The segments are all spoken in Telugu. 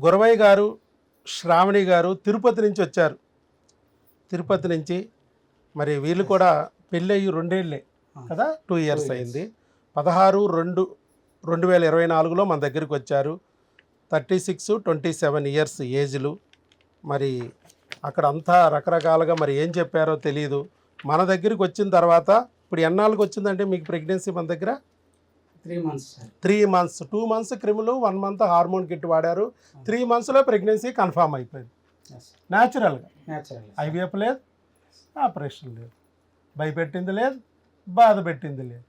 గురవయ్య గారు శ్రావణి గారు తిరుపతి నుంచి వచ్చారు. తిరుపతి నుంచి మరి వీళ్ళు కూడా పెళ్ళయ్యి రెండేళ్ళే కదా? టూ ఇయర్స్ అయింది. పదహారు రెండు రెండు వేల ఇరవై నాలుగులో మన దగ్గరికి వచ్చారు. Thirty six twenty seven years ఏజ్లు. మరి అక్కడ అంతా రకరకాలుగా మరి ఏం చెప్పారో తెలియదు మన దగ్గరికి వచ్చిన తర్వాత ఇప్పుడు ఎన్నాళ్ళకి వచ్చిందంటే మీకు ప్రెగ్నెన్సీ మన దగ్గర? Three months three months two months క్రిములు వన్ మంత్ హార్మోన్ కిట్ వాడారు. త్రీ మంత్స్లో ప్రెగ్నెన్సీ కన్ఫామ్ అయిపోయింది. న్యాచురల్గా న్యాచురల్ ఐవీఎఫ్ లేదు ఆపరేషన్ లేదు. భయపెట్టింది లేదు బాధ పెట్టింది లేదు.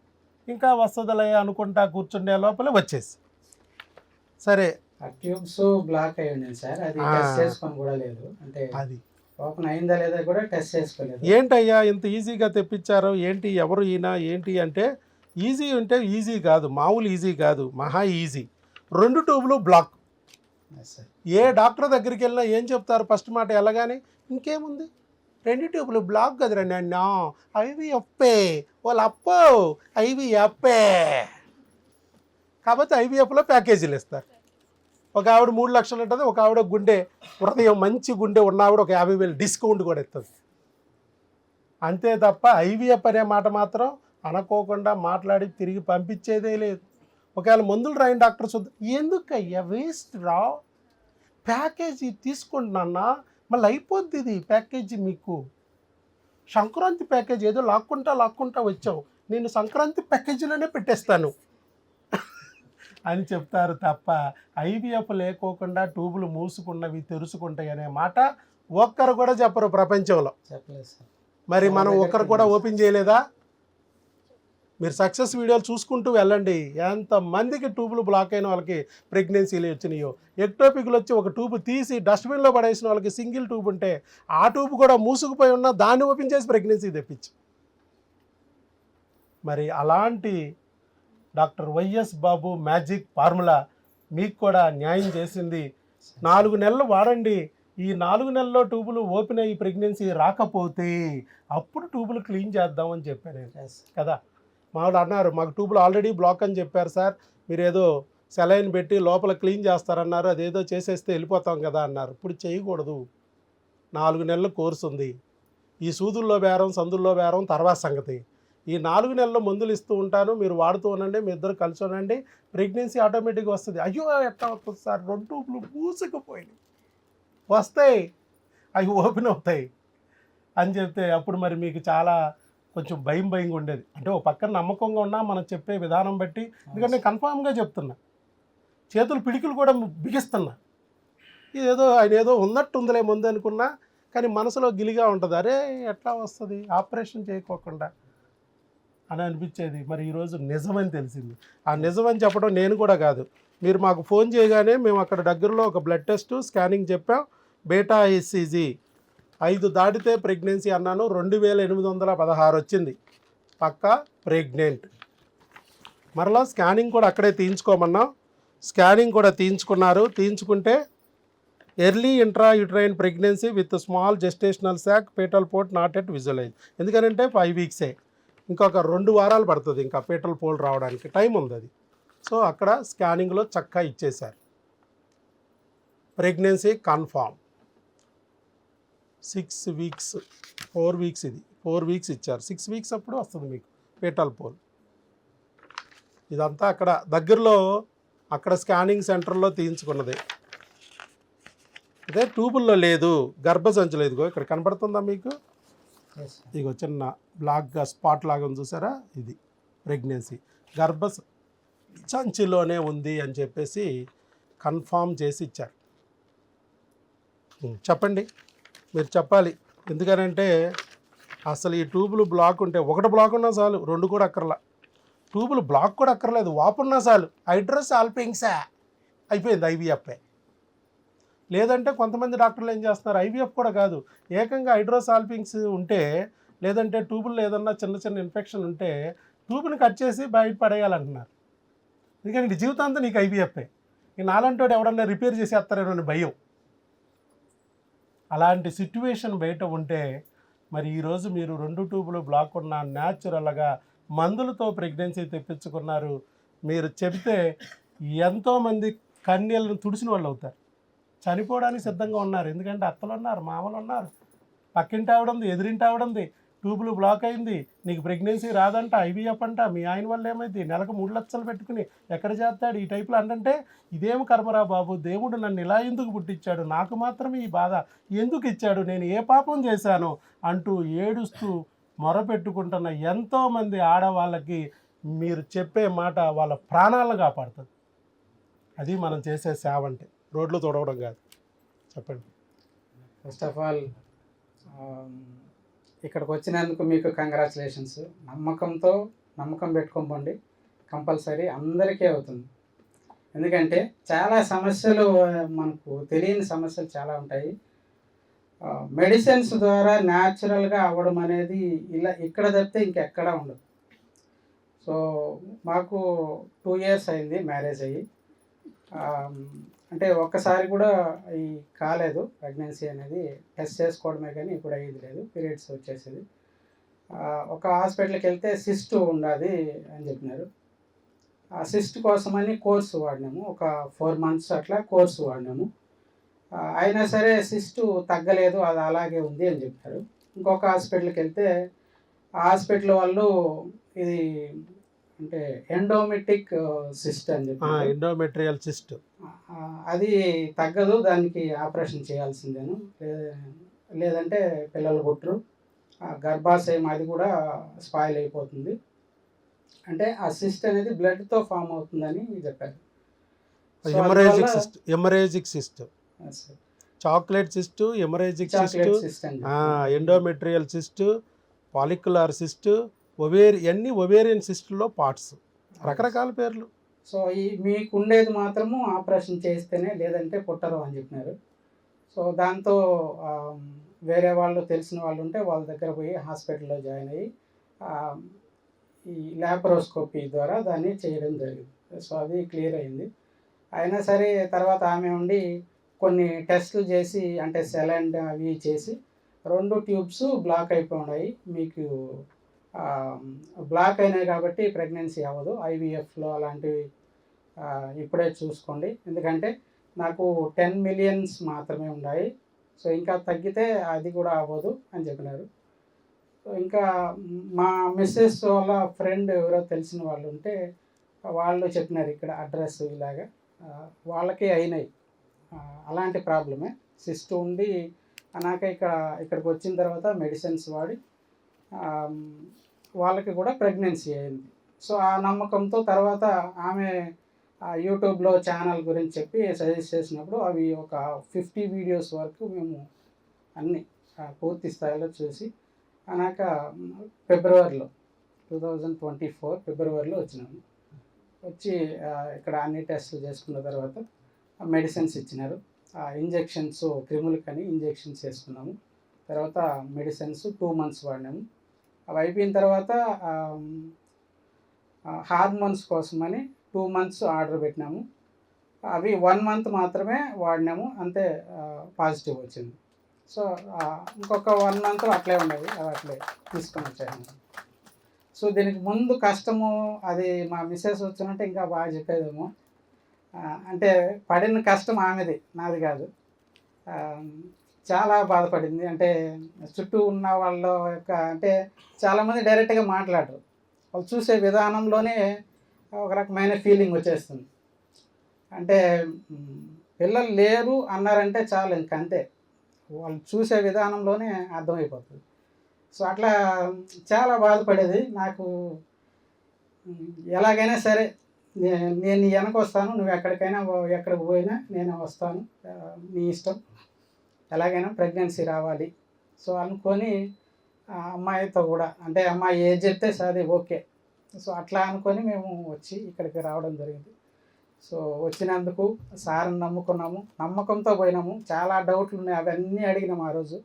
ఇంకా వస్తుందిలే అనుకుంటా కూర్చుండే లోపల వచ్చేసి. సరే. ట్యూబ్స్ బ్లాక్ అయి ఉండింది సార్. అది. టెస్ట్ చేసుకొని కూడా లేదు. అంటే అది. ఓపెన్ అయిందా లేదా కూడా టెస్ట్ చేసుకోలేదు. ఏంటయ్యా ఇంత ఈజీగా తెప్పించారు? ఏంటి ఎవరు ఈయన? ఏంటి అంటే ఈజీ అంటే ఈజీ కాదు మామూలు ఈజీ కాదు మహా ఈజీ. రెండు ట్యూబ్లు బ్లాక్. ఏ డాక్టర్ దగ్గరికి వెళ్ళినా ఏం చెప్తారు? ఫస్ట్ మాట వెళ్ళగానే ఇంకేముంది? రెండు ట్యూబ్లు బ్లాక్ కదరా నన్ను ఐవి అప్పే వాళ్ళు అప్పో ఐవి అప్పే కాబట్టి ఐవీఎఫ్లో ప్యాకేజీలు ఇస్తారు. ఒక ఆవిడ మూడు లక్షలు ఉంటుంది ఒక ఆవిడ గుండె హృదయం మంచి గుండె ఉన్న ఆవిడ ఒక యాభై వేలు డిస్కౌంట్ కూడా ఇస్తుంది. అంతే తప్ప ఐవీఎఫ్ అనే మాట మాత్రం అనుకోకుండా మాట్లాడి తిరిగి పంపించేదే లేదు. ఒకవేళ మందులు రాయిన డాక్టర్ చూద్దాం ఎందుకయ్యా? వేస్ట్ రా. ప్యాకేజీ తీసుకుంటున్నా మళ్ళీ అయిపోద్ది ఇది ప్యాకేజీ మీకు. సంక్రాంతి ప్యాకేజ్ ఏదో లాక్కుంటా లాక్కుంటా వచ్చావు. నేను సంక్రాంతి ప్యాకేజీలోనే పెట్టేస్తాను. అని చెప్తారు తప్ప ఐవీఎఫ్ లేకోకుండా ట్యూబులు మూసుకున్నవి తెరుచుకుంటాయి అనే మాట ఒక్కరు కూడా చెప్పరు ప్రపంచంలో. చెప్పలేదు సార్. మరి మనం ఒక్కరు కూడా. ఓపెన్ చేయలేదా? మీరు సక్సెస్ వీడియోలు చూసుకుంటూ వెళ్ళండి. ఎంతమందికి ట్యూబులు బ్లాక్ అయిన వాళ్ళకి ప్రెగ్నెన్సీలు వచ్చినాయో. ఎక్టోపిక్లు వచ్చి ఒక ట్యూబ్ తీసి డస్ట్బిన్లో పడేసిన వాళ్ళకి సింగిల్ ట్యూబ్ ఉంటే ఆ ట్యూబ్ కూడా మూసుకుపోయి ఉన్నా దాన్ని ఓపెన్ చేసి ప్రెగ్నెన్సీ తెప్పించు. మరి అలాంటి doctor YS Babu magic formula మీకు కూడా న్యాయం చేసింది. నాలుగు నెలలు వాడండి. ఈ నాలుగు నెలల్లో ట్యూబులు ఓపెన్ అయ్యి ప్రెగ్నెన్సీ రాకపోతే అప్పుడు ట్యూబులు క్లీన్ చేద్దామని చెప్పాను కదా? మావిడ అన్నారు మాకు ట్యూబ్లు ఆల్రెడీ బ్లాక్ అని చెప్పారు సార్. మీరు ఏదో సెలైన్ పెట్టి లోపల క్లీన్ చేస్తారన్నారు. అదేదో చేసేస్తే వెళ్ళిపోతాం కదా అన్నారు. ఇప్పుడు చేయకూడదు. నాలుగు నెలల కోర్సు ఉంది. ఈ సూదుల్లో బేరం సందుల్లో బేరం తర్వాత సంగతి. ఈ నాలుగు నెలల మందులు ఇస్తూ ఉంటాను. మీరు వాడుతూ ఉండండి. మీ ఇద్దరు కలిసి ఉండండి. ప్రెగ్నెన్సీ ఆటోమేటిక్గా వస్తుంది. అయ్యో ఎట్లా వస్తుంది సార్? రెండు ట్యూబ్లు పూసుకుపోయినాయి వస్తాయి. అవి ఓపెన్ అవుతాయి. అని చెప్తే అప్పుడు మరి మీకు చాలా కొంచెం భయం భయంగా ఉండేది. అంటే ఒక పక్కన నమ్మకంగా ఉన్నా మనం చెప్పే విధానం బట్టి ఎందుకంటే నేను కన్ఫామ్గా చెప్తున్నా. చేతులు పిడికిలు కూడా బిగిస్తున్నా. ఇదేదో ఆయన ఏదో ఉన్నట్టు ఉందిలే ముందు అనుకున్నా కానీ మనసులో గిలిగా ఉంటుంది. అరే ఎట్లా వస్తుంది? ఆపరేషన్ చేయకోకుండా అని అనిపించేది. మరి ఈరోజు నిజమని తెలిసింది. ఆ నిజమని చెప్పడం నేను కూడా కాదు. మీరు మాకు ఫోన్ చేయగానే మేము అక్కడ దగ్గరలో ఒక బ్లడ్ టెస్ట్ స్కానింగ్ చెప్పాం. బేటా ఎస్సీజీ ఐదు దాటితే ప్రెగ్నెన్సీ అన్నాను రెండు వేల ఎనిమిది వందల పదహారు వచ్చింది. పక్కా ప్రెగ్నెంట్. మరలా స్కానింగ్ కూడా అక్కడే తీయించుకోమన్నాం. స్కానింగ్ కూడా తీయించుకున్నారు. తీయించుకుంటే early intra uterine pregnancy with small gestational sac fetal pole not at visualise. ఎందుకంటే ఫైవ్ వీక్సే. ఇంకొక రెండు వారాలు పడుతుంది ఇంకా పేటల్ పోల్ రావడానికి. టైం ఉంది అది. సో అక్కడ స్కానింగ్లో చక్కగా ఇచ్చేశారు. Pregnancy confirm. Six weeks four weeks ఇది. ఫోర్ వీక్స్ ఇచ్చారు. సిక్స్ వీక్స్ అప్పుడు వస్తుంది మీకు పేటల్ పోల్. ఇదంతా అక్కడ దగ్గరలో అక్కడ స్కానింగ్ సెంటర్లో తీయించుకున్నది. అదే ట్యూబుల్లో లేదు. గర్భసంచులు ఇదిగో ఇక్కడ కనపడుతుందా మీకు? ఇదిగో చిన్న బ్లాక్గా స్పాట్ లాగా ఉంది చూసారా? ఇది ప్రెగ్నెన్సీ. గర్భ సంచిలోనే ఉంది అని చెప్పేసి కన్ఫామ్ చేసి ఇచ్చారు. చెప్పండి. మీరు చెప్పాలి. ఎందుకనంటే అసలు ఈ ట్యూబులు బ్లాక్ ఉంటే ఒకటి బ్లాక్ ఉన్నా చాలు రెండు కూడా అక్కర్లా. ట్యూబులు బ్లాక్ కూడా అక్కర్లేదు వాపున్నా చాలు. హైడ్రోస్ ఆల్పింగ్సా అయిపోయింది ఐవీఎఫ్ఏ లేదంటే కొంతమంది డాక్టర్లు ఏం చేస్తున్నారు ఐవీఎఫ్ కూడా కాదు. ఏకంగా హైడ్రోసాల్పింగ్స్ ఉంటే లేదంటే ట్యూబుల్లో ఏదన్నా చిన్న చిన్న ఇన్ఫెక్షన్ ఉంటే ట్యూబ్ని కట్ చేసి బయట పడేయాలంటున్నారు. ఎందుకంటే జీవితాంతం నీకు ఐవీఎఫ్ఏ ఈ నాలంటోడు ఎవడన్నా రిపేర్ చేసేస్తారేమో అని భయం. అలాంటి సిట్యువేషన్ బయట ఉంటే మరి ఈరోజు మీరు రెండు ట్యూబులు బ్లాక్ ఉన్న న్యాచురల్గా మందులతో ప్రెగ్నెన్సీ తెప్పించుకున్నారు. మీరు చెబితే ఎంతోమంది కన్యలను తుడిసిన వాళ్ళు అవుతారు. చనిపోవడానికి సిద్ధంగా ఉన్నారు. ఎందుకంటే అత్తలు ఉన్నారు మామలు ఉన్నారు పక్కింటి ఆవిడ ఉంది ఆవిడంది. ఆవిడ ఉంది ట్యూబులు బ్లాక్ అయింది. నీకు ప్రెగ్నెన్సీ రాదంట ఐవీఎఫ్ అంట. మీ ఆయన వల్ల ఏమైంది? నెలకు మూడు లక్షలు పెట్టుకుని ఎక్కడ చేస్తాడు? ఈ టైపులో అంటే ఇదేం కర్మరా బాబు? దేవుడు నన్ను ఇలా ఎందుకు పుట్టించాడు? నాకు మాత్రం ఈ బాధ. ఎందుకు ఇచ్చాడు? నేను ఏ పాపం చేశాను? అంటూ ఏడుస్తూ మొరపెట్టుకుంటున్న ఎంతోమంది ఆడవాళ్ళకి మీరు చెప్పే మాట వాళ్ళ ప్రాణాలను కాపాడుతుంది. అది మనం చేసే సేవ అంటే. రోడ్లు తొడవడం కాదు. చెప్పండి. ఫస్ట్ ఆఫ్ ఆల్ ఇక్కడికి వచ్చినందుకు మీకు కంగ్రాచులేషన్స్ నమ్మకంతో నమ్మకం పెట్టుకోండి కంపల్సరీ అందరికీ అవుతుంది. ఎందుకంటే చాలా సమస్యలు మనకు తెలియని సమస్యలు చాలా ఉంటాయి. మెడిసిన్స్ ద్వారా న్యాచురల్గా అవ్వడం అనేది ఇలా ఇక్కడ తప్పితే ఇంకెక్కడా ఉండదు. సో మాకు టూ ఇయర్స్ అయింది మ్యారేజ్ అయ్యి. అంటే ఒక్కసారి కూడా ఈ కాలేదు. ప్రెగ్నెన్సీ అనేది టెస్ట్ చేసుకోవడమే కానీ ఇప్పుడు అయ్యేది లేదు. పీరియడ్స్ వచ్చేసేది. ఒక హాస్పిటల్కి వెళ్తే సిస్ట్ ఉండాలి అని చెప్పినారు. ఆ సిస్ట్ కోసమని కోర్సు వాడినాము. ఒక ఫోర్ మంత్స్ అట్లా కోర్సు వాడినాము. అయినా సరే సిస్ట్ తగ్గలేదు. అది అలాగే ఉంది అని చెప్పారు. ఇంకొక హాస్పిటల్కి వెళ్తే ఆ హాస్పిటల్ వాళ్ళు ఇది అంటే ఎండోమెటిక్ సిస్ట్ అని చెప్పారు. Endometrial cyst. అది తగ్గదు దానికి ఆపరేషన్ చేయాల్సిందేను. లేదంటే పిల్లలు పుట్టరు. ఆ గర్భాశయం అది కూడా స్పాయిల్ అయిపోతుంది. అంటే ఆ సిస్ట్ అనేది బ్లడ్తో ఫామ్ అవుతుందని చెప్పారు. Haemorrhagic cyst haemorrhagic cyst. Chocolate cyst haemorrhagic cyst. Endometrial cyst follicular cyst ovary అన్ని ఒవేరియన్ సిస్ట్లో పార్ట్స్ రకరకాల పేర్లు. సో ఈ మీకు ఉండేది మాత్రము ఆపరేషన్ చేస్తేనే లేదంటే పుట్టరు అని చెప్పినారు. సో దాంతో వేరే వాళ్ళు తెలిసిన వాళ్ళు ఉంటే వాళ్ళ దగ్గర పోయి హాస్పిటల్లో జాయిన్ అయ్యి ఈ ల్యాప్రోస్కోపీ ద్వారా దాన్ని చేయడం జరిగింది. సో అది క్లియర్ అయింది. అయినా సరే తర్వాత ఆమె ఉండి కొన్ని టెస్టులు చేసి అంటే సెలైన్ అవి చేసి రెండు ట్యూబ్స్ బ్లాక్ అయిపోయి ఉన్నాయి మీకు బ్లాక్ అయినాయి కాబట్టి ప్రెగ్నెన్సీ అవ్వదు. ఐవీఎఫ్లో అలాంటివి ఇప్పుడే చూసుకోండి. ఎందుకంటే నాకు టెన్ మిలియన్స్ మాత్రమే ఉన్నాయి. సో ఇంకా తగ్గితే అది కూడా అవ్వదు అని చెప్పినారు. సో ఇంకా మా మిస్సెస్ వాళ్ళ ఫ్రెండ్ ఎవరో తెలిసిన వాళ్ళు ఉంటే వాళ్ళు చెప్పినారు ఇక్కడ అడ్రస్ ఇలాగా. వాళ్ళకే వాళ్ళకి అయినాయి. అలాంటి ప్రాబ్లమే. సిస్ట్ ఉండి నాకే ఇక్కడ ఇక్కడికి వచ్చిన తర్వాత మెడిసిన్స్ వాడి వాళ్ళకి కూడా ప్రెగ్నెన్సీ అయింది. సో ఆ నమ్మకంతో తర్వాత ఆమె యూట్యూబ్లో ఛానల్ గురించి చెప్పి సజెస్ట్ చేసినప్పుడు అవి ఒక ఫిఫ్టీ వీడియోస్ వరకు మేము అన్ని పూర్తి స్థాయిలో చూసి అనాక ఫిబ్రవరిలో టూ థౌజండ్ ట్వంటీ ఫోర్ ఫిబ్రవరిలో వచ్చినాము వచ్చి ఇక్కడ అన్ని టెస్టులు చేసుకున్న తర్వాత మెడిసిన్స్ ఇచ్చినారు. ఆ ఇంజెక్షన్స్ క్రిములకని ఇంజెక్షన్స్ వేసుకున్నాము. తర్వాత మెడిసిన్స్ టూ మంత్స్ వాడినాము. అవి అయిపోయిన తర్వాత హార్మోన్స్ కోసమని టూ మంత్స్ ఆర్డర్ పెట్టినాము. అవి వన్ మంత్ మాత్రమే వాడినాము. అంతే పాజిటివ్ వచ్చింది. సో ఇంకొక వన్ మంత్ అట్లే ఉండేవి అవి అట్లే తీసుకొని వచ్చాను సో దీనికి ముందు కష్టము అది మా మిస్సెస్ వచ్చినట్టే ఇంకా బాగా చెప్పేదేమో. అంటే పడిన కష్టం ఆమెది నాది కాదు. చాలా బాధపడింది. అంటే చుట్టూ ఉన్న వాళ్ళ యొక్క అంటే చాలామంది డైరెక్ట్గా మాట్లాడరు. వాళ్ళు చూసే విధానంలోనే ఒక రకమైన ఫీలింగ్ వచ్చేస్తుంది. అంటే పిల్లలు లేరు అన్నారంటే చాలు ఇంకంతే వాళ్ళు చూసే విధానంలోనే అర్థమైపోతుంది. సో అట్లా చాలా బాధపడేది. నాకు ఎలాగైనా సరే నేను నీ వెనక వస్తాను. నువ్వు ఎక్కడికైనా ఎక్కడికి పోయినా నేను వస్తాను. నీ ఇష్టం. ఎలాగైనా ప్రెగ్నెన్సీ రావాలి. సో అనుకొని అమ్మాయితో కూడా అంటే అమ్మాయి ఏది చెప్తే సరే ఓకే. సో అట్లా అనుకొని మేము వచ్చి ఇక్కడికి రావడం జరిగింది. సో వచ్చినందుకు సార్ని నమ్ముకున్నాము. నమ్మకంతో పోయినాము. చాలా డౌట్లు ఉన్నాయి అవన్నీ అడిగినాము ఆ రోజు.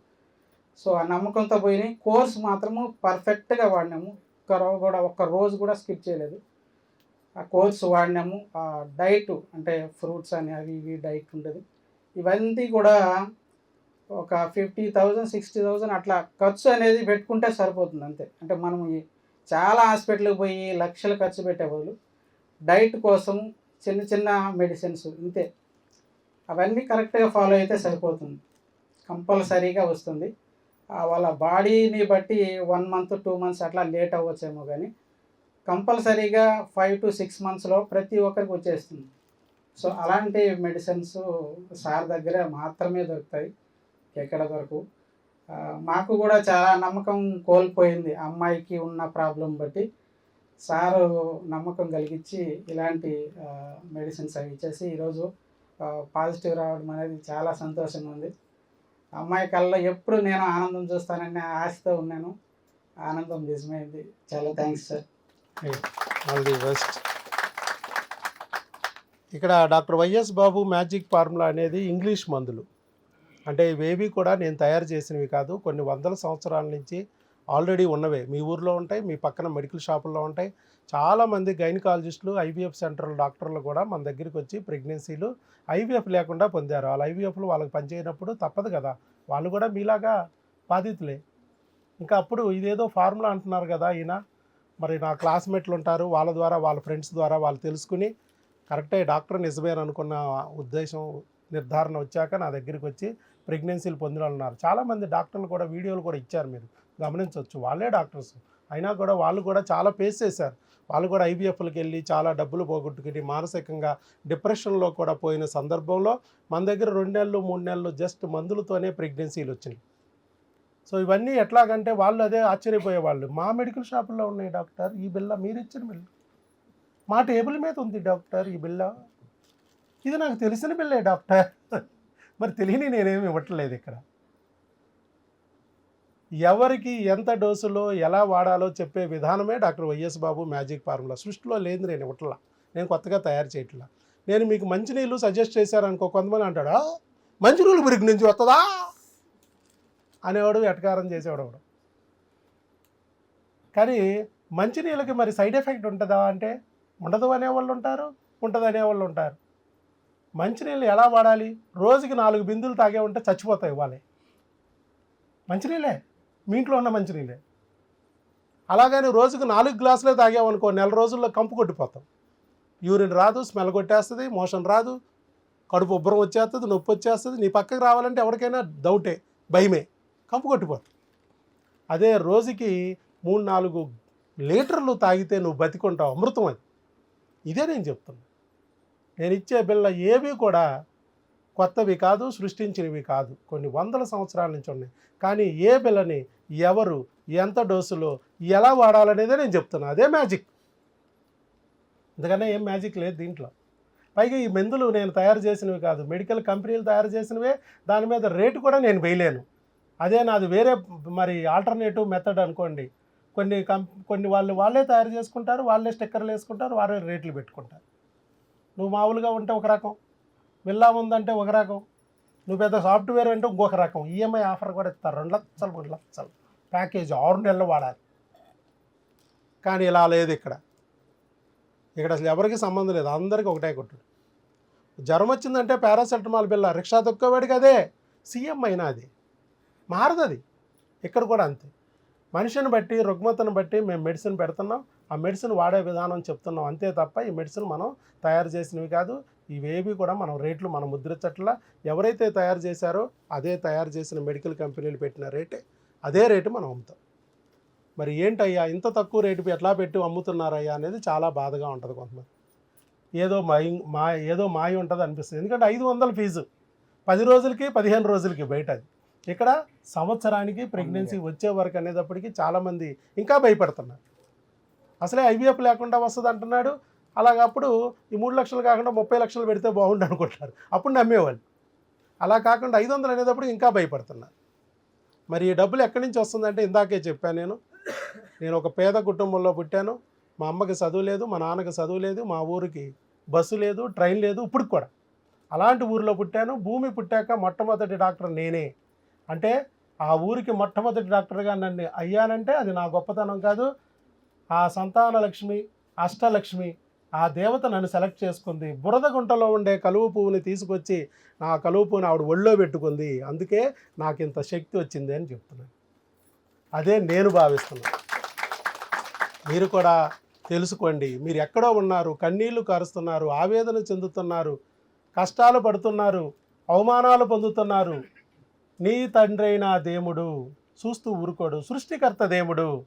సో ఆ నమ్మకంతో పోయినాయి కోర్స్ మాత్రము పర్ఫెక్ట్గా వాడినాము. ఒక్క రోజు కూడా ఒక్క రోజు కూడా స్కిప్ చేయలేదు. ఆ కోర్స్ వాడినాము. ఆ డైట్ అంటే ఫ్రూట్స్ అని అవి ఇవి డైట్ ఉండేది. ఇవన్నీ కూడా ఒక ఫిఫ్టీ థౌజండ్ సిక్స్టీ థౌజండ్ అట్లా ఖర్చు అనేది పెట్టుకుంటే సరిపోతుంది అంతే. అంటే మనం ఈ చాలా హాస్పిటల్కి పోయి లక్షలు ఖర్చు పెట్టే బదులు డైట్ కోసం చిన్న చిన్న మెడిసిన్స్ ఇంతే. అవన్నీ కరెక్ట్గా ఫాలో అయితే సరిపోతుంది. కంపల్సరీగా వస్తుంది. ఆ వాళ్ళ బాడీని బట్టి వన్ మంత్ టూ మంత్స్ అట్లా లేట్ అవ్వచ్చేమో కానీ కంపల్సరీగా ఫైవ్ టు సిక్స్ మంత్స్లో ప్రతి ఒక్కరికి వచ్చేస్తుంది. సో అలాంటి మెడిసిన్స్ సార్ దగ్గర మాత్రమే దొరుకుతాయి. ఎక్కడ వరకు? మాకు కూడా చాలా నమ్మకం కోల్పోయింది అమ్మాయికి ఉన్న ప్రాబ్లం బట్టి. సారు నమ్మకం కలిగించి ఇలాంటి మెడిసిన్స్ అవి ఇచ్చేసి ఈరోజు పాజిటివ్ రావడం అనేది చాలా సంతోషంగా ఉంది. అమ్మాయి కళ్ళలో ఎప్పుడు నేను ఆనందం చూస్తానని ఆశతో ఉన్నాను. ఆనందం నిజమైంది. చాలా thanks sir. All the best ఇక్కడ doctor YS Babu magic formula అనేది ఇంగ్లీష్ మందులు. అంటే ఇవేవి కూడా నేను తయారు చేసినవి కాదు. కొన్ని వందల సంవత్సరాల నుంచి ఆల్రెడీ ఉన్నవే. మీ ఊర్లో ఉంటాయి మీ పక్కన మెడికల్ షాపుల్లో ఉంటాయి. చాలామంది గైనకాలజిస్టులు ఐవీఎఫ్ సెంటర్ల డాక్టర్లు కూడా మన దగ్గరికి వచ్చి ప్రెగ్నెన్సీలు ఐవీఎఫ్ లేకుండా పొందారు. వాళ్ళ ఐవీఎఫ్లు వాళ్ళకి పనిచేయనప్పుడు తప్పదు కదా. వాళ్ళు కూడా మీలాగా బాధితులే. ఇంకా అప్పుడు ఇదేదో ఫార్ములా అంటున్నారు కదా ఈయన. మరి నా క్లాస్మేట్లు ఉంటారు వాళ్ళ ద్వారా వాళ్ళ ఫ్రెండ్స్ ద్వారా వాళ్ళు తెలుసుకుని కరెక్టే డాక్టర్ నిజమేననుకున్న అనుకున్న ఉద్దేశం నిర్ధారణ వచ్చాక నా దగ్గరికి వచ్చి ప్రెగ్నెన్సీలు పొందిన వాళ్ళు ఉన్నారు చాలామంది డాక్టర్లు కూడా వీడియోలు కూడా ఇచ్చారు మీరు. గమనించవచ్చు. వాళ్ళే డాక్టర్స్. అయినా కూడా వాళ్ళు కూడా చాలా ఫేస్ చేశారు. వాళ్ళు కూడా ఐవీఎఫ్లకి వెళ్ళి చాలా డబ్బులు పోగొట్టుకుని మానసికంగా డిప్రెషన్లో కూడా పోయిన సందర్భంలో మన దగ్గర రెండు నెలలు మూడు నెలలు జస్ట్ మందులతోనే ప్రెగ్నెన్సీలు వచ్చినాయి. సో ఇవన్నీ ఎట్లాగంటే వాళ్ళు అదే ఆశ్చర్యపోయేవాళ్ళు. మా మెడికల్ షాపుల్లో ఉన్నాయి డాక్టర్ ఈ బిల్ల మీరు ఇచ్చిన బిల్ల మా టేబుల్ మీద ఉంది డాక్టర్ ఈ బిల్ల ఇది నాకు తెలిసిన బిల్లే డాక్టర్. మరి తెలియని నేనేమి ఇవ్వట్లేదు ఇక్కడ. ఎవరికి ఎంత డోసులో ఎలా వాడాలో చెప్పే విధానమే doctor YS Babu magic formula. సృష్టిలో లేదు నేను ఇవ్వట్లా. నేను కొత్తగా తయారు చేయట్లా. నేను మీకు మంచినీళ్ళు సజెస్ట్ చేశారనుకో కొంతమంది అంటాడా మంచినీళ్ళు మురికి నుంచి వస్తుందా అనేవాడు ఎటకారం చేసేవాడు ఒకడు. కానీ మంచినీళ్ళకి మరి సైడ్ ఎఫెక్ట్ ఉంటుందా అంటే ఉండదు అనేవాళ్ళు ఉంటారు ఉంటుంది అనేవాళ్ళు ఉంటారు. మంచినీళ్ళు ఎలా వాడాలి? రోజుకి నాలుగు బిందులు తాగే ఉంటే చచ్చిపోతాయి ఇవ్వాలి. మంచినీళ్ళే. మీ ఇంట్లో ఉన్న మంచినీళ్ళే. అలాగని రోజుకు నాలుగు గ్లాసులే తాగామనుకో నెల రోజుల్లో కంపు కొట్టిపోతాం. యూరిన్ రాదు స్మెల్ కొట్టేస్తుంది మోషన్ రాదు కడుపు ఉబ్బరం వచ్చేస్తుంది నొప్పి వచ్చేస్తుంది నీ పక్కకి రావాలంటే ఎవరికైనా డౌటే భయమే. కంపు కొట్టిపోతుంది అదే రోజుకి మూడు నాలుగు లీటర్లు తాగితే నువ్వు బతికుంటావు. అమృతం అది. ఇదే నేను చెప్తున్నా. నేను ఇచ్చే బిళ్ళ ఏవి కూడా కొత్తవి కాదు సృష్టించినవి కాదు. కొన్ని వందల సంవత్సరాల నుంచి ఉన్నాయి. కానీ ఏ బిళ్ళని ఎవరు ఎంత డోసులో ఎలా వాడాలనేదే నేను చెప్తున్నా. అదే మ్యాజిక్. ఎందుకన్నా ఏం మ్యాజిక్ లేదు దీంట్లో. పైగా ఈ మందులు నేను తయారు చేసినవి కాదు. మెడికల్ కంపెనీలు తయారు చేసినవే దాని మీద రేటు కూడా నేను వేయలేను. అదే నాది వేరే మరి ఆల్టర్నేటివ్ మెథడ్ అనుకోండి. కొన్ని కం కొన్ని వాళ్ళు వాళ్ళే తయారు చేసుకుంటారు వాళ్ళే స్టిక్కర్లు వేసుకుంటారు వాళ్ళే రేట్లు పెట్టుకుంటారు. నువ్వు మామూలుగా ఉంటే ఒక రకం విల్లా ఉందంటే ఒక రకం నువ్వు పెద్ద సాఫ్ట్వేర్ అంటే ఇంకొక రకం. ఈఎంఐ ఆఫర్ కూడా ఇస్తారు. రెండు లక్షలు రెండు లక్షలు. ప్యాకేజ్ ఆరు నెలలు వాడాలి. కానీ ఇలా లేదు ఇక్కడ. ఇక్కడ అసలు ఎవరికి సంబంధం లేదు. అందరికీ ఒకటే కొట్టుడు జ్వరం వచ్చిందంటే పారాసెటమాల్ బిల్ల. రిక్షా తొక్కేవాడికి అదే. సీఎం అయినా అది మారదు అది. ఇక్కడ కూడా అంతే. మనిషిని బట్టి రుగ్మతను బట్టి మేము మెడిసిన్ పెడుతున్నాం. ఆ మెడిసిన్ వాడే విధానం చెప్తున్నాం. అంతే తప్ప ఈ మెడిసిన్ మనం తయారు చేసినవి కాదు. ఇవేవి కూడా మనం రేట్లు మనం ముద్రించట్లా. ఎవరైతే తయారు చేశారో అదే తయారు చేసిన మెడికల్ కంపెనీలు పెట్టిన రేటే. అదే రేటు మనం అమ్ముతాం. మరి ఏంటయ్యా? ఇంత తక్కువ రేటు ఎట్లా పెట్టి అమ్ముతున్నారయ్యా అనేది చాలా బాధగా ఉంటుంది కొంతమంది. ఏదో మాయ మా ఏదో మాయ ఉంటుంది అనిపిస్తుంది. ఎందుకంటే ఐదు వందల ఫీజు. పది రోజులకి పదిహేను రోజులకి బయట అది ఇక్కడ సంవత్సరానికి ప్రెగ్నెన్సీ వచ్చే వరకు అనేటప్పటికి చాలామంది ఇంకా భయపడుతున్నారు. అసలే ఐవీఎఫ్ లేకుండా వస్తుంది అంటున్నాడు. అలాగప్పుడు ఈ మూడు లక్షలు కాకుండా ముప్పై లక్షలు పెడితే బాగుండు అనుకుంటారు అప్పుడు నమ్మేవాళ్ళు. అలా కాకుండా ఐదు వందలు అనేటప్పుడు ఇంకా భయపడుతున్నారు. మరి ఈ డబ్బులు ఎక్కడి నుంచి వస్తుందంటే ఇందాకే చెప్పాను నేను. నేను ఒక పేద కుటుంబంలో పుట్టాను. మా అమ్మకి చదువు లేదు మా నాన్నకి చదువు లేదు మా ఊరికి బస్సు లేదు ట్రైన్ లేదు ఇప్పుడు కూడా. అలాంటి ఊరిలో పుట్టాను. భూమి పుట్టాక మొట్టమొదటి డాక్టర్ నేనే. అంటే ఆ ఊరికి మొట్టమొదటి డాక్టర్గా నన్ను అయ్యానంటే అది నా గొప్పతనం కాదు. ఆ సంతాన లక్ష్మి అష్టలక్ష్మి ఆ దేవత నన్ను సెలెక్ట్ చేసుకుంది. బురద గుంటలో ఉండే కలువు పువ్వుని తీసుకొచ్చి నా కలువు పువ్వుని ఆవిడ ఒళ్ళో పెట్టుకుంది. అందుకే నాకు ఇంత శక్తి వచ్చింది అని చెప్తున్నాను. అదే నేను భావిస్తున్నాను మీరు కూడా తెలుసుకోండి. మీరు ఎక్కడో ఉన్నారు కన్నీళ్ళు కారుస్తున్నారు ఆవేదన చెందుతున్నారు కష్టాలు పడుతున్నారు అవమానాలు పొందుతున్నారు. నీ తండ్రైన దేవుడు చూస్తూ ఊరుకోడు. సృష్టికర్త దేవుడు.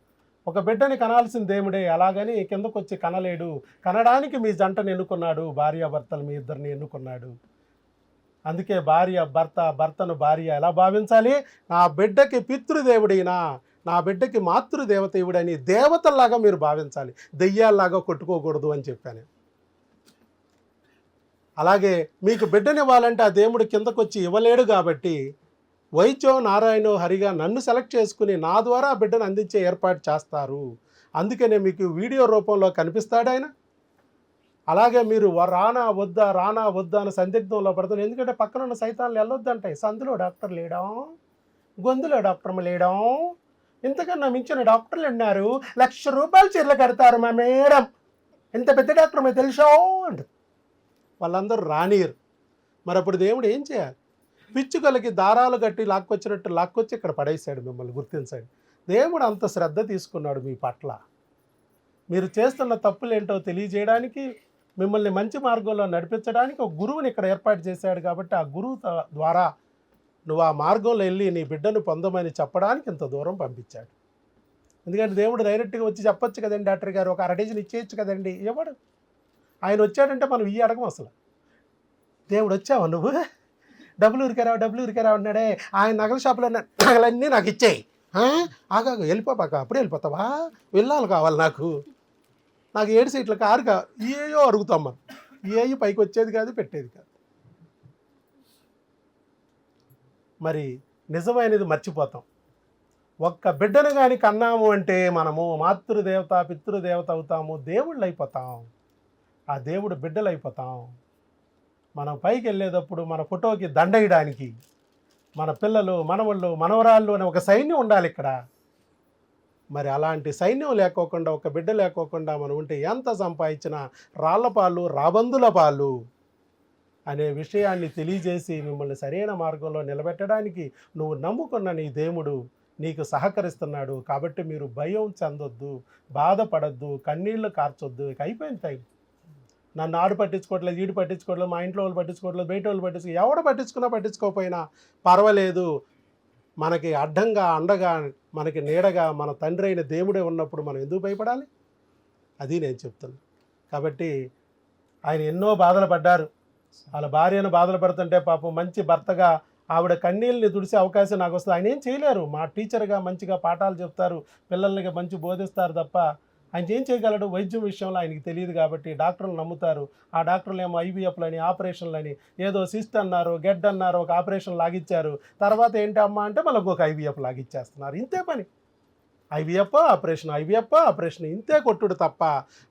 ఒక బిడ్డని కనాల్సిన దేవుడే. అలాగని కిందకు వచ్చి కనలేడు. కనడానికి మీ జంటను ఎన్నుకున్నాడు. భార్యాభర్తలు మీ ఇద్దరిని ఎన్నుకున్నాడు. అందుకే భార్య భర్త భర్తను భార్య ఎలా భావించాలి? నా బిడ్డకి పితృదేవుడైనా నా బిడ్డకి మాతృదేవతయుడని దేవతల్లాగా మీరు భావించాలి. దెయ్యాల్లాగా కొట్టుకోకూడదు అని చెప్పాను. అలాగే మీకు బిడ్డనివ్వాలంటే ఆ దేవుడు కిందకొచ్చి ఇవ్వలేడు కాబట్టి వైద్యో నారాయణో హరిగా నన్ను సెలెక్ట్ చేసుకుని నా ద్వారా ఆ బిడ్డను అందించే ఏర్పాటు చేస్తారు. అందుకనే మీకు వీడియో రూపంలో కనిపిస్తాడు ఆయన. అలాగే మీరు రానా వద్దా రానా వద్దా అని సందిగ్ధంలో పడతారు ఎందుకంటే పక్కన ఉన్న సైతాన్లు వెళ్ళొద్దంటాయి సందులో డాక్టర్ లేడం? గొంతులో డాక్టర్ లేడం? ఇంతకన్నా మించిన డాక్టర్లు ఉన్నారు లక్ష రూపాయలు చీరలు కడతారు మా మేడం. ఎంత పెద్ద డాక్టర్ మీకు తెలుసో? అంట వాళ్ళందరూ రానియరు. మరి అప్పుడు దేవుడు ఏం చేయాలి? పిచ్చుకలకి దారాలు కట్టి లాక్కొచ్చినట్టు లాక్కొచ్చి ఇక్కడ పడేశాడు మిమ్మల్ని గుర్తించండి. దేవుడు అంత శ్రద్ధ తీసుకున్నాడు మీ పట్ల. మీరు చేస్తున్న తప్పులేంటో తెలియజేయడానికి మిమ్మల్ని మంచి మార్గంలో నడిపించడానికి ఒక గురువుని ఇక్కడ ఏర్పాటు చేశాడు కాబట్టి ఆ గురువు త- ద్వారా నువ్వు ఆ మార్గంలో వెళ్ళి నీ బిడ్డను పొందమని చెప్పడానికి ఇంత దూరం పంపించాడు. ఎందుకంటే దేవుడు డైరెక్ట్గా వచ్చి చెప్పొచ్చు కదండి డాక్టర్ గారు ఒక అరడేజన్ ఇచ్చేయచ్చు కదండి. ఇవ్వడు ఆయన వచ్చాడంటే మనం ఇవి అడగం అసలు. దేవుడు వచ్చావా నువ్వు? డబ్బులు ఉరికారావు డబ్బులు ఉరికారావు అన్నాడే. ఆయన నగల షాపులో నగలన్నీ నాకు ఇచ్చేయి. ఆగా వెళ్ళిపోపాక అప్పుడే వెళ్ళిపోతావా? వెళ్ళాలి కావాలి నాకు. నాకు ఏడు సీట్ల కారు కా ఏయో అడుగుతాం మనం. ఏయో పైకి వచ్చేది కాదు పెట్టేది కాదు. మరి నిజమైనది మర్చిపోతాం. ఒక్క బిడ్డను కానీ కన్నాము అంటే మనము మాతృదేవత పితృదేవత అవుతాము. దేవుళ్ళు అయిపోతాం ఆ దేవుడు బిడ్డలు అయిపోతాం మనం పైకి వెళ్ళేటప్పుడు మన ఫోటోకి దండయడానికి మన పిల్లలు మనవళ్ళు మనవరాళ్ళు అనే ఒక సైన్యం ఉండాలి ఇక్కడ. మరి అలాంటి సైన్యం లేకోకుండా ఒక బిడ్డ లేకోకుండా మనం ఉంటే ఎంత సంపాదించినా రాళ్ళపాలు రాబందుల పాలు అనే విషయాన్ని తెలియజేసి మిమ్మల్ని సరైన మార్గంలో నిలబెట్టడానికి నువ్వు నమ్ముకున్న నీ దేవుడు నీకు సహకరిస్తున్నాడు. కాబట్టి మీరు భయం చెందొద్దు బాధపడద్దు కన్నీళ్ళు కార్చొద్దు. ఇక అయిపోయింది టైం నన్ను ఆడు పట్టించుకోవట్లేదు ఈడు పట్టించుకోవట్లేదు మా ఇంట్లో వాళ్ళు పట్టించుకోవట్లేదు బయట వాళ్ళు పట్టించుకో ఎవడు పట్టించుకున్నా పట్టించుకోకపోయినా పర్వాలేదు. మనకి అడ్డంగా అండగా మనకి నీడగా మన తండ్రి అయిన దేవుడే ఉన్నప్పుడు మనం ఎందుకు భయపడాలి? అది నేను చెప్తాను కాబట్టి ఆయన ఎన్నో బాధలు పడ్డారు. వాళ్ళ భార్యను బాధలు పడుతుంటే పాపం మంచి భర్తగా ఆవిడ కన్నీళ్ళని తుడిసే అవకాశం నాకు వస్తుంది. ఆయన ఏం చేయలేరు. మా టీచర్గా మంచిగా పాఠాలు చెప్తారు. పిల్లలకి మంచి బోధిస్తారు తప్ప ఆయన ఏం చేయగలడు? వైద్యం విషయంలో ఆయనకి తెలియదు కాబట్టి డాక్టర్లు నమ్ముతారు. ఆ డాక్టర్లు ఏమో ఐవీఎఫ్లని ఆపరేషన్లని ఏదో సిస్ట్ అన్నారు గెడ్ అన్నారు ఒక ఆపరేషన్ లాగిచ్చారు. తర్వాత ఏంటి అమ్మా అంటే మళ్ళీ ఒక ఐవీఎఫ్ లాగిచ్చేస్తున్నారు. ఇంతే పని. ఐవీఎఫ్ ఆపరేషన్ ఐవీఎఫ్ ఆపరేషన్ ఇంతే కొట్టుడు తప్ప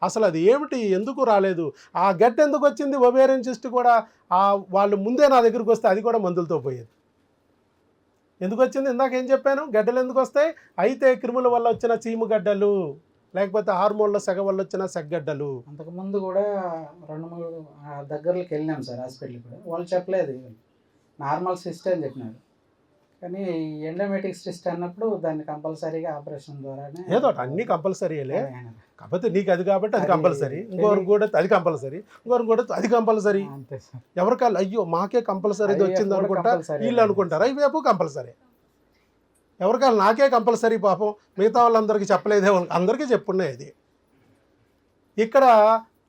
అసలు అది ఏమిటి? ఎందుకు రాలేదు? ఆ గడ్డ ఎందుకు వచ్చింది? ఒబేరియన్ సిస్ట్ కూడా ఆ వాళ్ళు ముందే నా దగ్గరికి వస్తే అది కూడా మందులతో పోయేది. ఎందుకు వచ్చింది? ఇందాక ఏం చెప్పాను? గడ్డలు ఎందుకు వస్తాయి? అయితే క్రిముల వల్ల వచ్చిన చీము గడ్డలు. లేకపోతే హార్మోన్ల సెగ వల్ల వచ్చిన సెగ్గడ్డలు అంతకుముందు కూడా రెండు మూడు ఆ దగ్గరలోకి వెళ్ళినాం సార్ హాస్పిటల్కి కూడా. వాళ్ళు చెప్పలేదు నార్మల్ సిస్ట్ అని చెప్పినారు. కానీ ఎండోమెటిక్ సిస్ట్ అన్నప్పుడు దాన్ని కంపల్సరీగా ఆపరేషన్ ద్వారానే ఏదో అన్ని కంపల్సరీలే. కాకపోతే నీకు అది కాబట్టి అది కంపల్సరీ. ఇంకోరు కూడా అది కంపల్సరీ. ఇంకోరు కూడా అది కంపల్సరీ. అంతే సార్. ఎవరికాళ్ళు? అయ్యో మాకే కంపల్సరీ వచ్చింది అనుకుంటా. వీళ్ళు అనుకుంటారు? అయిపోయాపు కంపల్సరీ. ఎవరికైనా నాకే కంపల్సరీ పాపం మిగతా వాళ్ళందరికీ చెప్పలేదే అందరికీ చెప్పున్నాయి ఇది ఇక్కడ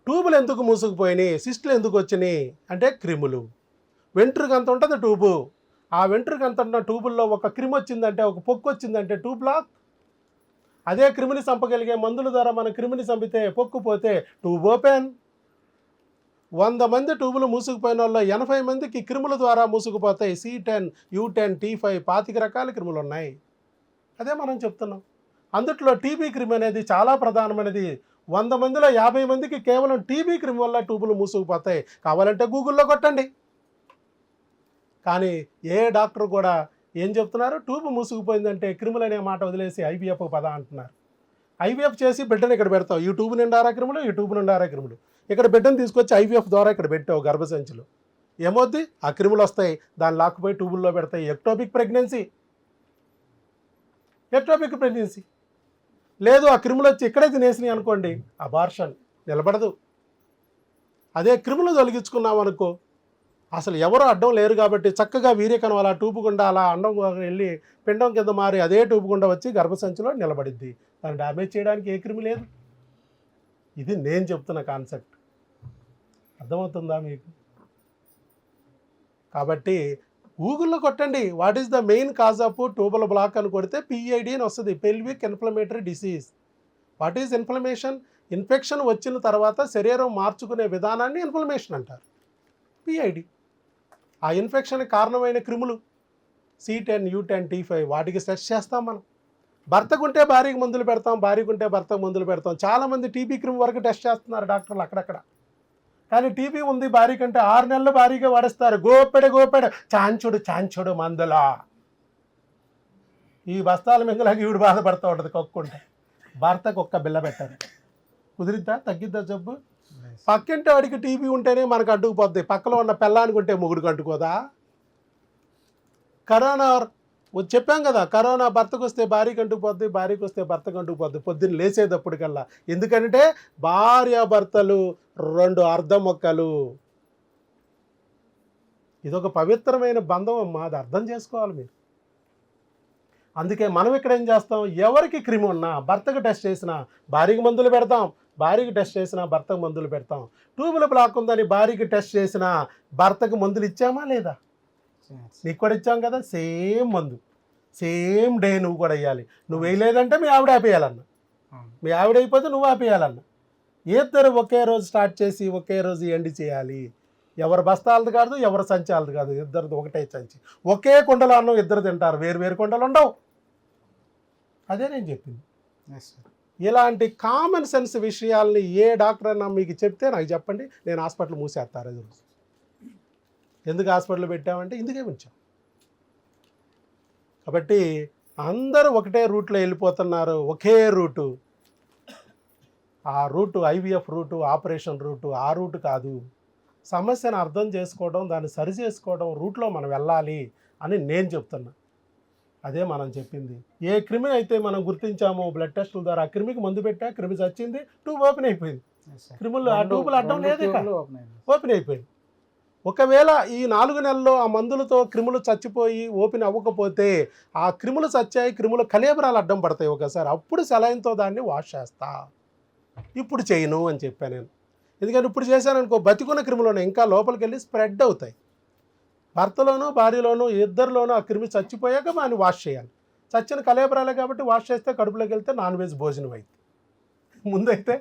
ట్యూబులు ఎందుకు మూసుకుపోయినాయి? సిస్టులు ఎందుకు వచ్చినాయి? అంటే క్రిములు. వెంట్రుక అంత ఉంటుంది ట్యూబు? ఆ వెంట్రుక అంత ఉన్న ట్యూబుల్లో ఒక క్రిమి వచ్చిందంటే ఒక పొక్కు వచ్చిందంటే ట్యూబ్ లాక్. అదే క్రిమిని చంపగలిగే మందుల ద్వారా మన క్రిమిని చంపితే పొక్కు పోతే ట్యూబ్ ఓపెన్. వంద మంది ట్యూబులు మూసుకుపోయిన వాళ్ళు ఎనభై మందికి క్రిముల ద్వారా మూసుకుపోతాయి. C ten U ten T five పాతిక రకాల క్రిములు ఉన్నాయి అదే మనం చెప్తున్నాం. అందుట్లో టీబీ క్రిమి అనేది చాలా ప్రధానమైనది. వంద మందిలో యాభై మందికి కేవలం టీబీ క్రిమి వల్ల ట్యూబులు మూసుకుపోతాయి. కావాలంటే గూగుల్లో కొట్టండి. కానీ ఏ డాక్టర్ కూడా ఏం చెప్తున్నారు? ట్యూబ్ మూసుకుపోయిందంటే క్రిములు అనే మాట వదిలేసి ఐవీఎఫ్ పద అంటున్నారు. ఐవీఎఫ్ చేసి బిడ్డను ఇక్కడ పెడతావు. ఈ ట్యూబ్ నిండారా క్రిములు ఈ ట్యూబ్ నిండారా క్రిములు. ఇక్కడ బిడ్డను తీసుకొచ్చి ఐవీఎఫ్ ద్వారా ఇక్కడ పెట్టావు గర్భసంచులు. ఏమొద్ది? ఆ క్రిములు వస్తాయి. దాన్ని లాక్కుపోయి ట్యూబుల్లో పెడతాయి. Ectopic pregnancy. ఎక్టోపిక్ ప్రెగ్నెన్సీ లేదు ఆ క్రిములు వచ్చి ఇక్కడే తినేసినాయి అనుకోండి అబార్షన్ నిలబడదు. అదే క్రిములు తొలగించుకున్నాం అనుకో అసలు ఎవరు అడ్డం లేరు కాబట్టి చక్కగా వీర్యకణం అలా టూపు గుండా అలా అండం వెళ్ళి పిండం కింద మారి అదే టూపు గుండా వచ్చి గర్భసంచిలో నిలబడిద్ది. దాన్ని డ్యామేజ్ చేయడానికి ఏ క్రిమి లేదు. ఇది నేను చెప్తున్న కాన్సెప్ట్ అర్థమవుతుందా మీకు? కాబట్టి గూగుల్లో కొట్టండి. What is the main cause of tubal block అని కొడితే పిఐడి అని వస్తుంది. Pelvic inflammatory disease what is inflammation infection వచ్చిన తర్వాత శరీరం మార్చుకునే విధానాన్ని ఇన్ఫ్లమేషన్ అంటారు. పిఐడి ఆ ఇన్ఫెక్షన్కి కారణమైన క్రిములు. C ten U ten T five వాటికి సెర్చ్ చేస్తాం మనం. భర్తకుంటే భార్యకి మందులు పెడతాం భార్యకుంటే భర్తకు మందులు పెడతాం. చాలామంది టీబీ క్రిమి వరకు టెస్ట్ చేస్తున్నారు డాక్టర్లు అక్కడక్కడ. కానీ టీబీ ఉంది భారీ కంటే ఆరు నెలలు భారీగా వాడేస్తారు. గోపెడ గోపెడ. చాంచుడు చాంచుడు మందులా. ఈ బస్తాల మింగలాగా ఈవిడు బాధపడుతూ ఉంటుంది కొక్కుంటే. భర్తకు ఒక్క బిల్ల పెట్టారు కుదిరిద్దా? తగ్గిద్దా జబ్బు? పక్కింటి వాడికి టీబీ ఉంటేనే మనకు అడ్డుకుపోద్ది. పక్కలో ఉన్న పెళ్ళానికి ఉంటే మొగుడికి అడ్డుకోదా కరోనా చెప్పాం కదా కరోనా భర్తకు వస్తే భార్యకి అంటుకుపోద్ది భార్యకి వస్తే భర్తకు అంటుకుపోద్ది పొద్దున్న లేచేటప్పటికల్లా ఎందుకంటే భార్య భర్తలు రెండు అర్ధ మొక్కలు ఇదొక పవిత్రమైన బంధం అమ్మా అది అర్థం చేసుకోవాలి మీరు. అందుకే మనం ఇక్కడ ఏం చేస్తాం? ఎవరికి క్రిమి ఉన్నా భర్తకు టెస్ట్ చేసినా భార్యకి మందులు పెడతాం భార్యకి టెస్ట్ చేసినా భర్తకు మందులు పెడతాం. ట్యూబుల బ్లాక్ ఉందని భార్యకి టెస్ట్ చేసినా భర్తకు మందులు ఇచ్చామా లేదా? నీకు కూడా ఇచ్చాం కదా సేమ్ మందు. సేమ్ డే నువ్వు కూడా వేయాలి నువ్వు వేయలేదంటే మీ ఆవిడ ఆపేయాలన్న. మీ ఆవిడ అయిపోతే నువ్వు ఆపేయాలన్న. ఇద్దరు ఒకే రోజు స్టార్ట్ చేసి ఒకే రోజు ఎండి చేయాలి. ఎవరు బస్తాలది కాదు ఎవరు సంచాలది కాదు ఇద్దరిది ఒకటే సంచి. ఒకే కుండలో అన్నం ఇద్దరు తింటారు వేరు వేరు కుండలు ఉండవు. అదే నేను చెప్పింది. ఇలాంటి కామన్ సెన్స్ విషయాల్ని ఏ డాక్టర్ అన్నా మీకు చెప్తే నాకు చెప్పండి నేను హాస్పిటల్ రోజు. ఎందుకు హాస్పిటల్ పెట్టామంటే ఇందుకే ఉంచాం. కాబట్టి అందరూ ఒకటే రూట్లో వెళ్ళిపోతున్నారు ఒకే రూటు. ఆ route IVF route operation route ఆ రూటు కాదు. సమస్యను అర్థం చేసుకోవడం దాన్ని సరి చేసుకోవడం రూట్లో మనం వెళ్ళాలి అని నేను చెప్తున్నా. అదే మనం చెప్పింది. ఏ క్రిమి అయితే మనం గుర్తించామో బ్లడ్ టెస్టుల ద్వారా ఆ క్రిమికి మందు పెట్టా క్రిమి చచ్చింది ట్యూబ్ ఓపెన్ అయిపోయింది. క్రిములు ఆ ట్యూబులు అడ్డం లేదు. ఓపెన్ అయిపోయింది. ఒకవేళ ఈ నాలుగు నెలల్లో ఆ మందులతో క్రిములు చచ్చిపోయి ఓపెన్ అవ్వకపోతే ఆ క్రిములు చచ్చాయి క్రిములు కలేబరాలు అడ్డం పడతాయి ఒకసారి. అప్పుడు సెలైన్తో దాన్ని వాష్ చేస్తా. ఇప్పుడు చేయను అని చెప్పాను నేను. ఎందుకంటే ఇప్పుడు చేశాను అనుకో బతికున్న క్రిములను ఇంకా లోపలికి వెళ్ళి స్ప్రెడ్ అవుతాయి. భర్తలోనూ భార్యలోనూ ఇద్దరిలోనూ ఆ క్రిమి చచ్చిపోయాక దాన్ని వాష్ చేయాలి. చచ్చిన కలేబరాలే కాబట్టి వాష్ చేస్తే కడుపులోకి వెళ్తే నాన్ వెజ్ భోజనం అవుతుంది ముందైతే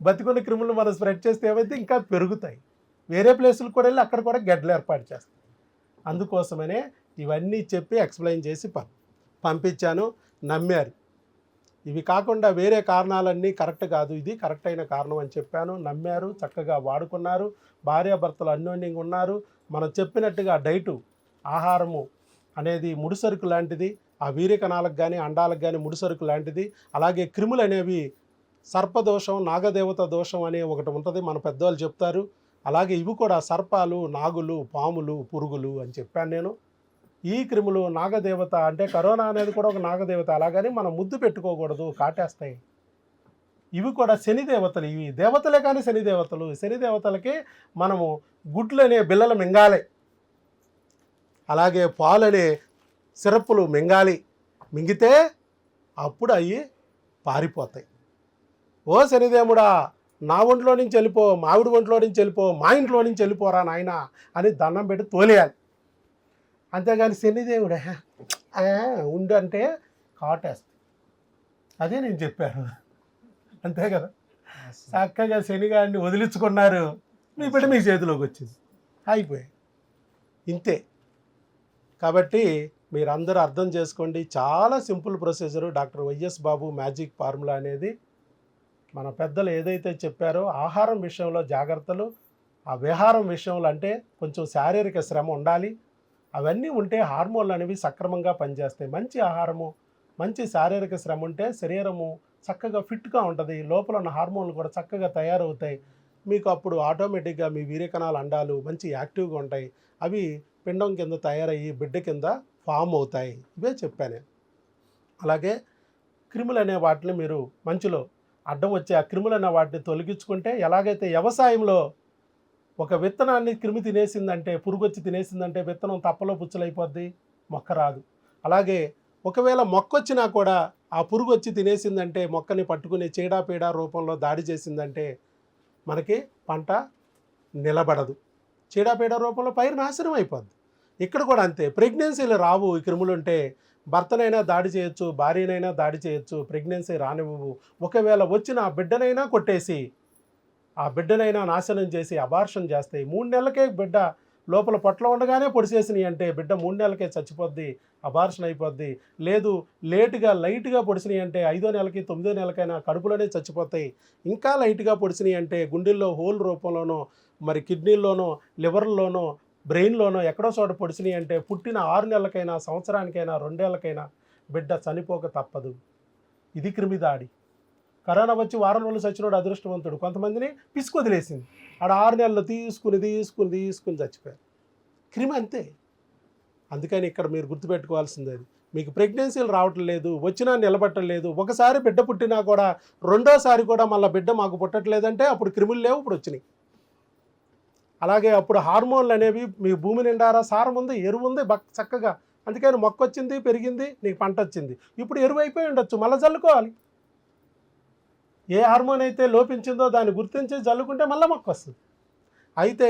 బతికున్న క్రిములు మనం స్ప్రెడ్ చేస్తే ఏమైతే ఇంకా పెరుగుతాయి. వేరే ప్లేసులకు కూడా వెళ్ళి అక్కడ కూడా గడ్డలు ఏర్పాటు చేస్తాం. అందుకోసమనే ఇవన్నీ చెప్పి ఎక్స్ప్లెయిన్ చేసి పం పంపించాను నమ్మారు. ఇవి కాకుండా వేరే కారణాలన్నీ కరెక్ట్ కాదు ఇది కరెక్ట్ అయిన కారణం అని చెప్పాను నమ్మారు చక్కగా వాడుకున్నారు భార్యాభర్తలు అన్యోన్యంగా ఉన్నారు. మనం చెప్పినట్టుగా డైటు ఆహారము అనేది ముడిసరుకు లాంటిది ఆ వీరికణాలకు కానీ అండాలకు కానీ ముడిసరుకు లాంటిది. అలాగే క్రిములు అనేవి సర్పదోషం నాగదేవత దోషం అనే ఒకటి ఉంటుంది మన పెద్దవాళ్ళు చెప్తారు. అలాగే ఇవి కూడా సర్పాలు నాగులు పాములు పురుగులు అని చెప్పాను నేను. ఈ క్రిములు నాగదేవత అంటే కరోనా అనేది కూడా ఒక నాగదేవత. అలాగని మనం ముద్దు పెట్టుకోకూడదు కాటేస్తాయి. ఇవి కూడా శని దేవతలు. ఇవి దేవతలే కానీ శని దేవతలు. శని దేవతలకి మనము గుడ్లు అనే బిల్లలు మింగాలి. అలాగే పాలనే సిరప్పులు మింగాలి. మింగితే అప్పుడు అవి పారిపోతాయి. ఓ శనిదేవుడా నా ఒంట్లో నుంచి వెళ్ళిపో మావిడి ఒంట్లో నుంచి వెళ్ళిపో మా ఇంట్లో నుంచి వెళ్ళిపోరా నాయన అని దండం పెట్టి తోలేయాలి. అంతేగాని శనిదేవుడే ఉండు అంటే కాటేస్తుంది అదే నేను చెప్పాను. అంతే కదా? చక్కగా శనిగాడిని వదిలించుకున్నారు. మీ బిడ్డ మీ చేతిలోకి వచ్చింది. అయిపోయాయి ఇంతే. కాబట్టి మీరు అందరూ అర్థం చేసుకోండి. చాలా simple procedure. Doctor YS Babu magic formula అనేది మన పెద్దలు ఏదైతే చెప్పారో ఆహారం విషయంలో జాగ్రత్తలు ఆ విహారం విషయంలో అంటే కొంచెం శారీరక శ్రమ ఉండాలి. అవన్నీ ఉంటే హార్మోన్లు అనేవి సక్రమంగా పనిచేస్తాయి. మంచి ఆహారము మంచి శారీరక శ్రమ ఉంటే శరీరము చక్కగా ఫిట్గా ఉంటుంది. లోపల ఉన్న హార్మోన్లు కూడా చక్కగా తయారవుతాయి. మీకు అప్పుడు ఆటోమేటిక్గా మీ వీర్యకణాలు అండాలు మంచి యాక్టివ్గా ఉంటాయి. అవి పిండం కింద తయారయ్యి బిడ్డ కింద ఫామ్ అవుతాయి. ఇవే చెప్పాను అలాగే క్రిములు అనే వాటిని మీరు మంచులో అడ్డం వచ్చే ఆ క్రిములన్న వాటిని తొలగించుకుంటే ఎలాగైతే వ్యవసాయంలో ఒక విత్తనాన్ని క్రిమి తినేసిందంటే పురుగు వచ్చి తినేసిందంటే విత్తనం తప్పలో పుచ్చలైపోద్ది మొక్క రాదు. అలాగే ఒకవేళ మొక్క వచ్చినా కూడా ఆ పురుగు వచ్చి తినేసిందంటే మొక్కని పట్టుకుని చీడాపీడ రూపంలో దాడి చేసిందంటే మనకి పంట నిలబడదు. చీడాపీడ రూపంలో పైరు నాశనం అయిపోద్ది. ఇక్కడ కూడా అంతే. ప్రెగ్నెన్సీలు రావు ఈ క్రిములుంటే. భర్తనైనా దాడి చేయొచ్చు భార్యనైనా దాడి చేయొచ్చు ప్రెగ్నెన్సీ రానివ్వవు. ఒకవేళ వచ్చిన ఆ బిడ్డనైనా కొట్టేసి ఆ బిడ్డనైనా నాశనం చేసి అబార్షన్ చేస్తాయి మూడు నెలలకే బిడ్డ లోపల పొట్ల ఉండగానే పొడిసేసినాయి అంటే బిడ్డ మూడు నెలలకే చచ్చిపోద్ది అబార్షన్ అయిపోద్ది. లేదు లేటుగా లైట్గా పొడిచినాయి అంటే ఐదో నెలకి తొమ్మిదో నెలకైనా కడుపులోనే చచ్చిపోతాయి. ఇంకా లైట్గా పొడిచినాయి అంటే గుండెల్లో హోల్ రూపంలోనో మరి కిడ్నీల్లోనో లివర్లోనో బ్రెయిన్లోనో ఎక్కడో చోట పొడిచినాయి అంటే పుట్టిన ఆరు నెలలకైనా సంవత్సరానికైనా రెండేళ్ళకైనా బిడ్డ చనిపోక తప్పదు. ఇది క్రిమి దాడి కరోనా వచ్చి వారం రోజులు చచ్చినోడు అదృష్టవంతుడు. కొంతమందిని పిసుకు వదిలేసింది. ఆడ ఆరు నెలలు తీసుకుని తీసుకుని తీసుకుని చచ్చిపోయారు. క్రిమి అంతే. అందుకని ఇక్కడ మీరు గుర్తుపెట్టుకోవాల్సింది అది. మీకు ప్రెగ్నెన్సీలు రావటం లేదు వచ్చినా నిలబట్టం లేదు ఒకసారి బిడ్డ పుట్టినా కూడా రెండోసారి కూడా మళ్ళీ బిడ్డ మాకు పుట్టట్లేదంటే అప్పుడు క్రిములు లేవు ఇప్పుడు వచ్చినాయి. అలాగే అప్పుడు హార్మోన్లు అనేవి మీ భూమి నిండారా సారం ఉంది ఎరువు ఉంది బక్ చక్కగా. అందుకని మొక్క వచ్చింది పెరిగింది నీకు పంట వచ్చింది. ఇప్పుడు ఎరువు అయిపోయి ఉండొచ్చు మళ్ళీ చల్లుకోవాలి ఏ హార్మోన్ అయితే లోపించిందో దాన్ని గుర్తించి చల్లుకుంటే మళ్ళీ మొక్క వస్తుంది అయితే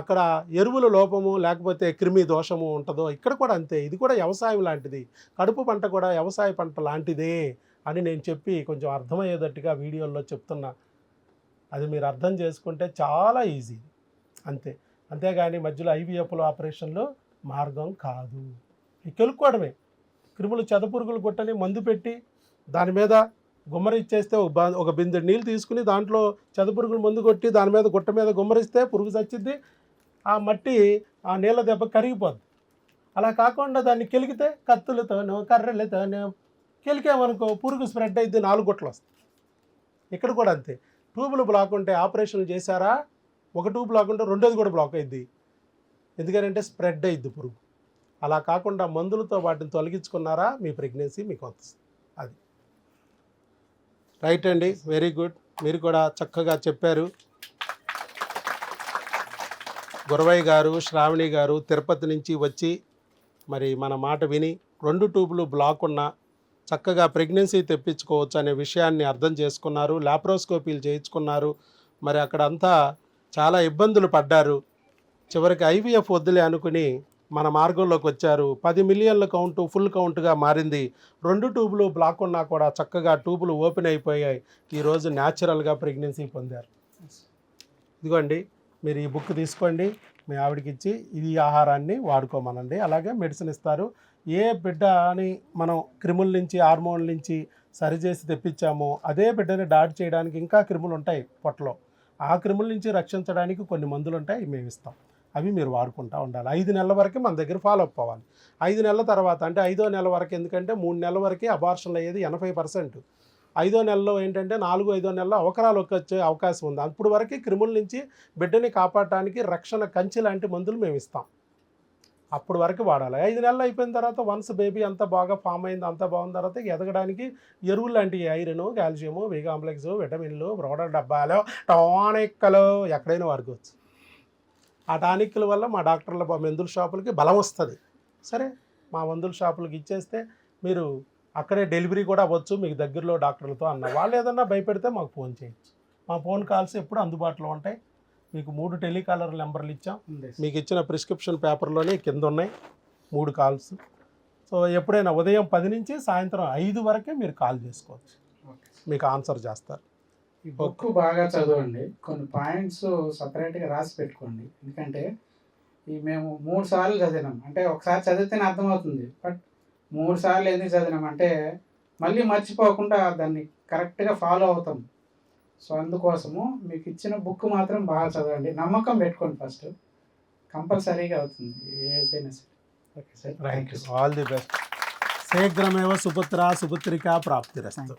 అక్కడ ఎరువుల లోపము లేకపోతే క్రిమి దోషము ఉంటుందో ఇక్కడ కూడా అంతే. ఇది కూడా వ్యవసాయం లాంటిది. కడుపు పంట కూడా వ్యవసాయ పంట లాంటిదే అని నేను చెప్పి కొంచెం అర్థమయ్యేటట్టుగా వీడియోల్లో చెప్తున్నా. అది మీరు అర్థం చేసుకుంటే చాలా ఈజీ. అంతే. అంతేగాని మధ్యలో ఐవీఎఫ్ల ఆపరేషన్లు మార్గం కాదు. ఇవి కెలుక్కోవడమే. క్రిములు చెదపురుగులు గుట్టని మందు పెట్టి దాని మీద గుమ్మరిచ్చేస్తే ఒక ఒక బిందె నీళ్ళు తీసుకుని దాంట్లో చెదపురుగులు మందు కొట్టి దాని మీద గుట్ట మీద గుమ్మరిస్తే పురుగు చచ్చిద్ది. ఆ మట్టి ఆ నీళ్ళ దెబ్బ కరిగిపోద్ది. అలా కాకుండా దాన్ని కెలికితే కత్తులతోనో కర్రలతోనో కెలికామనుకో పురుగు స్ప్రెడ్ అయితే నాలుగు గుట్టలు వస్తాయి ఇక్కడ కూడా అంతే. ట్యూబులు బ్లాక్ ఉంటే ఆపరేషన్లు చేశారా? ఒక టూ బ్లాక్ ఉంటే రెండోది కూడా బ్లాక్ అయింది. ఎందుకంటే స్ప్రెడ్ అయింది పురుగు. అలా కాకుండా మందులతో వాటిని తొలగించుకున్నారా? మీ ప్రెగ్నెన్సీ మీకు వస్తుంది అది. రైట్ అండి. వెరీ గుడ్ మీరు కూడా చక్కగా చెప్పారు. గురవయ్య గారు శ్రావణి గారు తిరుపతి నుంచి వచ్చి మరి మన మాట విని రెండు ట్యూబులు బ్లాక్ ఉన్నా చక్కగా ప్రెగ్నెన్సీ తెప్పించుకోవచ్చు అనే విషయాన్ని అర్థం చేసుకున్నారు. లాప్రోస్కోపీలు చేయించుకున్నారు. మరి అక్కడ అంతా చాలా ఇబ్బందులు పడ్డారు. చివరికి ఐవీఎఫ్ వద్దులే అనుకుని మన మార్గంలోకి వచ్చారు. పది మిలియన్ల కౌంటు ఫుల్ కౌంటుగా మారింది. రెండు ట్యూబులు బ్లాక్ ఉన్నా కూడా చక్కగా ట్యూబులు ఓపెన్ అయిపోయాయి. ఈరోజు న్యాచురల్గా ప్రెగ్నెన్సీ పొందారు. ఇదిగోండి మీరు ఈ బుక్ తీసుకోండి. మీ ఆవిడకి ఇచ్చి ఈ ఆహారాన్ని వాడుకోమనండి. అలాగే మెడిసిన్ ఇస్తారు. ఏ బిడ్డ అని మనం క్రిముల నుంచి హార్మోన్ల నుంచి సరిచేసి తెప్పించామో అదే బిడ్డని డాట్ చేయడానికి ఇంకా క్రిములు ఉంటాయి పొట్టలో. ఆ క్రిముల నుంచి రక్షించడానికి కొన్ని మందులు ఉంటాయి మేము ఇస్తాం. అవి మీరు వాడుకుంటూ ఉండాలి. ఐదు నెలల వరకు మన దగ్గర ఫాలో అప్ అవ్వాలి ఐదు నెలల తర్వాత అంటే ఐదో నెల వరకు ఎందుకంటే మూడు నెలల వరకే అబార్షన్లు అయ్యేది ఎనభై పర్సెంట్. ఐదో నెలలో ఏంటంటే నాలుగు ఐదో నెలలో అవకరాలు వచ్చే అవకాశం ఉంది. అప్పుడు వరకు క్రిముల నుంచి బిడ్డని కాపాడటానికి రక్షణ కంచి లాంటి మందులు మేము ఇస్తాం. అప్పుడు వరకు వాడాలి. ఐదు నెలలు అయిపోయిన తర్వాత వన్స్ బేబీ అంత బాగా ఫామ్ అయింది అంత బాగున్న తర్వాత ఎదగడానికి ఎరువులు లాంటివి ఐరన్ కాల్షియము వి కాంప్లెక్స్ విటమిన్లు బ్రోడర్ డబ్బాలు టానిక్కలు ఎక్కడైనా వాడుకోవచ్చు. ఆ టానిక్ల వల్ల మా డాక్టర్ల మందుల షాపులకి బలం వస్తుంది. సరే మా మందుల షాపులకి ఇచ్చేస్తే మీరు అక్కడే డెలివరీ కూడా అవ్వచ్చు మీకు దగ్గరలో డాక్టర్లతో అన్న. వాళ్ళు ఏదన్నా భయపెడితే మాకు ఫోన్ చేయొచ్చు. మా ఫోన్ కాల్స్ ఎప్పుడు అందుబాటులో ఉంటాయి. మీకు మూడు టెలికాలర్ నెంబర్లు ఇచ్చాం. ఉంది మీకు ఇచ్చిన ప్రిస్క్రిప్షన్ పేపర్లోనే కింద ఉన్నాయి మూడు కాల్స్. సో ఎప్పుడైనా ఉదయం పది నుంచి సాయంత్రం ఐదు వరకే మీరు కాల్ చేసుకోవచ్చు. మీకు ఆన్సర్ చేస్తారు. ఈ బుక్ బాగా చదవండి. కొన్ని పాయింట్స్ సపరేట్గా రాసి పెట్టుకోండి. ఎందుకంటే ఈ మేము మూడు సార్లు చదివినాం. అంటే ఒకసారి చదివితేనే అర్థమవుతుంది. బట్ మూడు సార్లు ఎందుకు చదివినాం అంటే మళ్ళీ మర్చిపోకుండా దాన్ని కరెక్ట్గా ఫాలో అవుతాం. సో అందుకోసము మీకు ఇచ్చిన బుక్ మాత్రం బాగా చదవండి. నమ్మకం పెట్టుకోండి ఫస్ట్ కంపల్సరీగా అవుతుంది. ఏదైనా సరే. Okay sir. Right all the best శీఘ్రమేవ సుపుత్ర సుపుత్రిక ప్రాప్తిరస్తు.